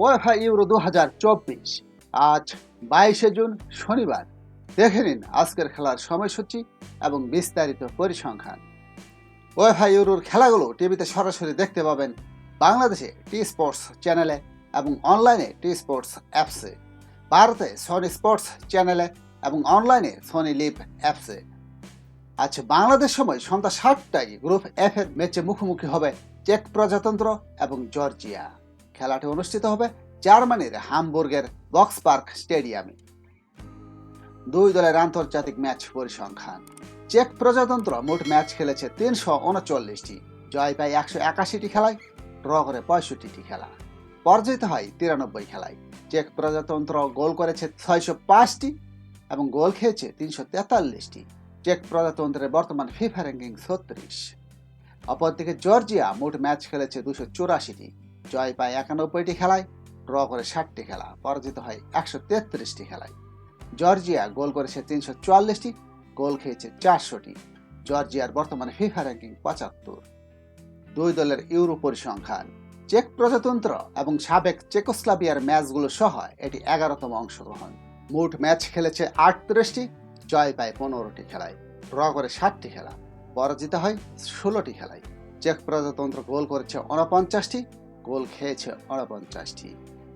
UEFA euro দু হাজার চব্বিশ। আজ বাইশে জুন শনিবার। দেখে নিন আজকের খেলার সময়সূচি এবং বিস্তারিত পরিসংখ্যান। ওয়েফা ইউরোর খেলাগুলো টিভিতে সরাসরি দেখতে পাবেন বাংলাদেশে টি স্পোর্টস চ্যানেলে এবং অনলাইনে টি স্পোর্টস অ্যাপসে। ভারতে সনি স্পোর্টস চ্যানেলে এবং অনলাইনে সনি লিভ অ্যাপসে। আচ্ছা বাংলাদেশ সময় সন্ধ্যা সাতটায় গ্রুপ এফ এর ম্যাচে মুখোমুখি হবে চেক প্রজাতন্ত্র এবং জর্জিয়া। খেলাটি অনুষ্ঠিত হবে জার্মানির হামবুর্গের বক্স পার্ক স্টেডিয়ামে। দুই দলের আন্তর্জাতিক ম্যাচ পরিসংখ্যান। চেক প্রজাতন্ত্র মোট ম্যাচ খেলেছে তিনশো উনচল্লিশটি। জয় পায় একশো একাশিটি খেলায়, ড্র করে পঁয়ষট্টিটি খেলা। পরাজিত হয় তিরানব্বই খেলায়। চেক প্রজাতন্ত্র গোল করেছে ছয়শো পাঁচটি এবং গোল খেয়েছে তিনশো তেতাল্লিশটি। চেক প্রজাতন্ত্রের বর্তমান ফিফা র্যাঙ্কিং ছত্রিশ। অপরদিকে জর্জিয়া মোট ম্যাচ খেলেছে দুশো চুরাশিটি। জয় পায় একানব্বইটি খেলায়, ড্র করে ষাটটি খেলা, পরাজিত হয় একশো তেত্রিশটি খেলায়। জর্জিয়া গোল করেছে তিনশো চুয়াল্লিশটি, গোল খেয়েছে চারশোটি। জর্জিয়ার বর্তমানে ফিফা র্যাঙ্কিং পঁচাত্তর। দুই দলের ইউরো পরিসংখ্যান চেক প্রজাতন্ত্র এবং সাবেক চেকোস্লাভিয়ার ম্যাচগুলো সহ এটি এগারোতম অংশগ্রহণ। মোট ম্যাচ খেলেছে আটত্রিশটি, জয় পায় পনেরোটি খেলায়, ড্র করে ষাটটি খেলা, পরাজিত হয় ষোলোটি খেলায়। চেক প্রজাতন্ত্র গোল করেছে উনপঞ্চাশটি গোল খেয়েছে উনপঞ্চাশটি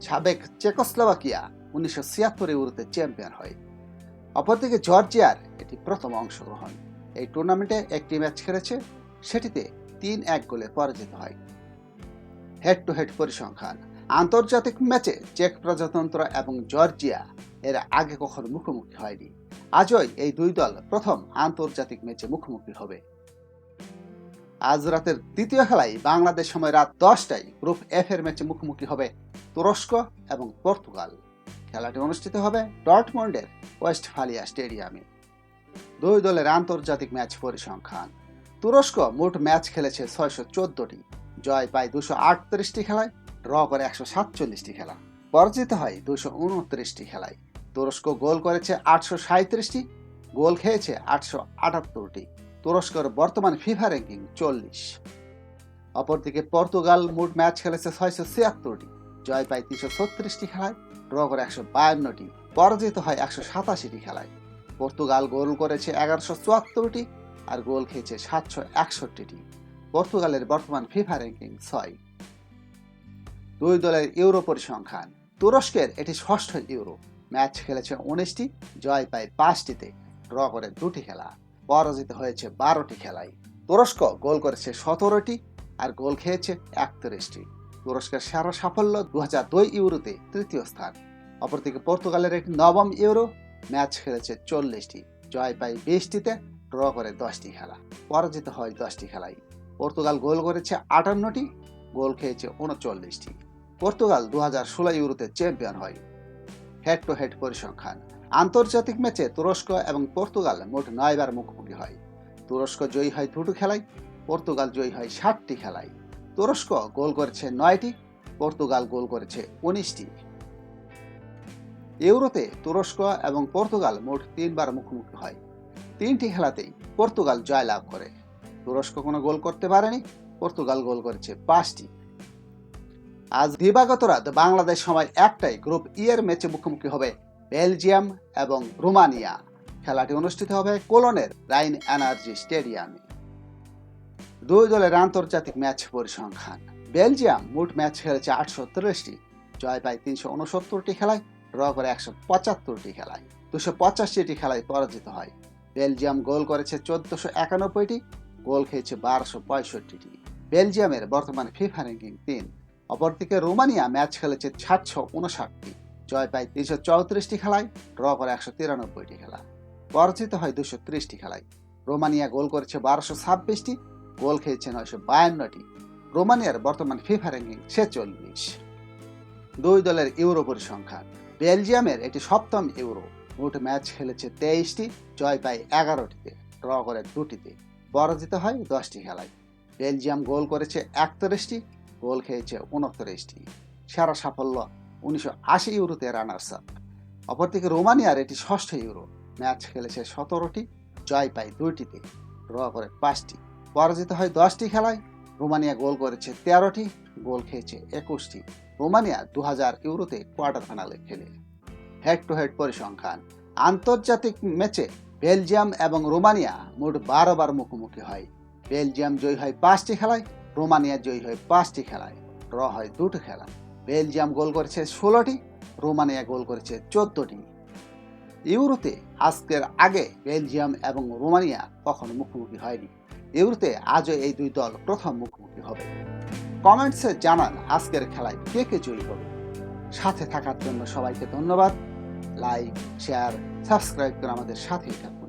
সাবেক চেকোস্লোভাকিয়া উনিশশো ছিয়াত্তর ইউরোতে চ্যাম্পিয়ন হয়। অপরদিকে জর্জিয়ার এটি প্রথম অংশগ্রহণ। এই টুর্নামেন্টে একটি ম্যাচ খেলেছে, সেটিতে তিন এক গোলে পরাজিত হয়। হেড টু হেড পরিসংখ্যান। আন্তর্জাতিক ম্যাচে চেক প্রজাতন্ত্র এবং জর্জিয়া এর আগে কখনো মুখোমুখি হয়নি। আজই এই দুই দল প্রথম আন্তর্জাতিক ম্যাচে মুখোমুখি হবে। আজ রাতের দ্বিতীয় খেলায় বাংলাদেশ সময় রাত দশটায় গ্রুপ এফ এর ম্যাচে মুখোমুখি হবে তুরস্ক এবং পর্তুগাল। খেলাটি অনুষ্ঠিত হবে ডটমন্ডের ওয়েস্টফালিয়া স্টেডিয়ামে। দুই দলের আন্তর্জাতিক ম্যাচ পরিসংখ্যান। তুরস্ক মোট ম্যাচ খেলেছে ছয়শো চোদ্দটি। জয় পায় দুশো আটত্রিশটি খেলায়, ড্র করে একশো সাতচল্লিশটি খেলা। পরাজিত হয় দুশো উনত্রিশটি খেলায়। তুরস্ক গোল করেছে আটশো সাঁত্রিশটি গোল খেয়েছে আটশো আটাত্তরটি। তুরস্কর বর্তমান ফিফা র্যাঙ্কিং চল্লিশ। অপরদিকে পর্তুগাল মোট ম্যাচ খেলেছে ছয়শো ছিয়াত্তরটি, জয় পায় তিনশো ছত্রিশটি খেলায় ড্র করে একশো বায়ান্নটি, পরাজিত হয় একশো সাতাশিটি খেলায়। পর্তুগাল গোল করেছে এগারোশো চুয়াত্তরটি আর গোল খেয়েছে সাতশো একষট্টিটি। পর্তুগালের বর্তমান ফিফা র্যাঙ্কিং ছয়। দুই দলের ইউরো পরিসংখ্যান তুরস্কের এটি ষষ্ঠ ইউরো ম্যাচ খেলেছে উনিশটি, জয় পায় পাঁচটিতে ড্র করে দুটি খেলা। পরাজিত হয়েছে বারোটি খেলায়। তুরস্ক গোল করেছে সতেরোটি আর গোল খেয়েছে একত্রিশটি। তুরস্কের সেরা সাফল্য দু হাজার দুই ইউরোতে তৃতীয় স্থান। অপরদিকে পর্তুগালের একটি নবম ইউরো ম্যাচ খেলেছে চল্লিশটি। জয় পায় বিশটিতে, ড্র করে দশটি খেলা। পরাজিত হয় দশটি খেলায়। পর্তুগাল গোল করেছে আটান্নটি, গোল খেয়েছে উনচল্লিশটি। পর্তুগাল দু হাজার ষোলো ইউরোতে চ্যাম্পিয়ন হয়। হেড টু হেড পরিসংখ্যান। আন্তর্জাতিক ম্যাচে তুরস্ক এবং পর্তুগাল মোট নয়বার মুখোমুখি হয়। তুরস্ক জয়ী হয় দুটো খেলায়, পর্তুগাল জয়ী হয় ষাটটি খেলায়। তুরস্ক গোল করেছে নয়টি, পর্তুগাল গোল করেছে উনিশটি। ইউরোতে তুরস্ক এবং পর্তুগাল মোট তিনবার মুখোমুখি হয়। তিনটি খেলাতেই পর্তুগাল জয়লাভ করে। তুরস্ক কোনো গোল করতে পারেনি, পর্তুগাল গোল করেছে পাঁচটি। আজ দিবাগত রাত বাংলাদেশ সময় একটাই গ্রুপ ই এর ম্যাচে মুখোমুখি হবে বেলজিয়াম এবং রোমানিয়া। খেলাটি অনুষ্ঠিত হবে কোলনের রাইন এনার্জি স্টেডিয়ামে। দুই দলের আন্তর্জাতিক ম্যাচ পরিসংখ্যান। বেলজিয়াম মোট ম্যাচ খেলেছে আটশো তিরিশটি, জয় পায় তিনশো উনসত্তরটি খেলায়, ড্র করে একশো পঁচাত্তরটি খেলায়। দুশো পঁচাশিটি খেলায় পরাজিত হয়। বেলজিয়াম গোল করেছে চোদ্দশো একানব্বইটি, গোল খেয়েছে বারোশো পঁয়ষট্টিটি। বেলজিয়ামের বর্তমান ফিফা র্যাঙ্কিং তিন। অপরদিকে রোমানিয়া ম্যাচ খেলেছে সাতশো উনষাটটি। জয় পায় তিনশো চৌত্রিশটি খেলায়, ড্র করে একশো তিরানব্বইটি খেলা। পরাজিত হয় দুশো ত্রিশটি খেলায়। রোমানিয়া গোল করেছে বারোশো ছাব্বিশটি, গোল খেয়েছে নয়শো বায়ান্নটি। রোমানিয়ার বর্তমান ফিফা র্যাঙ্কিং ছেচল্লিশ। দুই দলের ইউরো পরিসংখ্যান বেলজিয়ামের এটি সপ্তম ইউরো। মোট ম্যাচ খেলেছে তেইশটি, জয় পায় এগারোটিতে, ড্র করে দুটিতে। পরাজিত হয় দশটি খেলায়। বেলজিয়াম গোল করেছে একত্রিশটি, গোল খেয়েছে উনত্রিশটি। সেরা সাফল্য উনিশশো আশি ইউরোতে রানার্স আপ। অপরদিকে রোমানিয়ার এটি ষষ্ঠ ইউরো। ম্যাচ খেলেছে সতেরোটি, জয় পায় দুইটিতে, ড্র করে পাঁচটি। পরাজিত হয় দশটি খেলায়। রোমানিয়া গোল করেছে তেরোটি, গোল খেয়েছে একুশটি। রোমানিয়া দু হাজার ইউরোতে কোয়ার্টার ফাইনালে খেলে। হেড টু হেড পরিসংখ্যান। আন্তর্জাতিক ম্যাচে বেলজিয়াম এবং রোমানিয়া মোট বারো বার মুখোমুখি হয়। বেলজিয়াম জয়ী হয় পাঁচটি খেলায়, রোমানিয়া জয়ী হয় পাঁচটি খেলায়, ড্র হয় দুটো খেলা বেলজিয়াম গোল করেছে ষোলোটি, রোমানিয়া গোল করেছে চোদ্দটি। ইউরোতে আজকের আগে বেলজিয়াম এবং রোমানিয়া কখনো মুখোমুখি হয়নি। ইউরোতে আজও এই দুই দল প্রথম মুখোমুখি হবে। কমেন্টসে জানান আজকের খেলায় কে কে জয়ী হবে। সাথে থাকার জন্য সবাইকে ধন্যবাদ। লাইক, শেয়ার, সাবস্ক্রাইব করে আমাদের সাথেই থাকুন।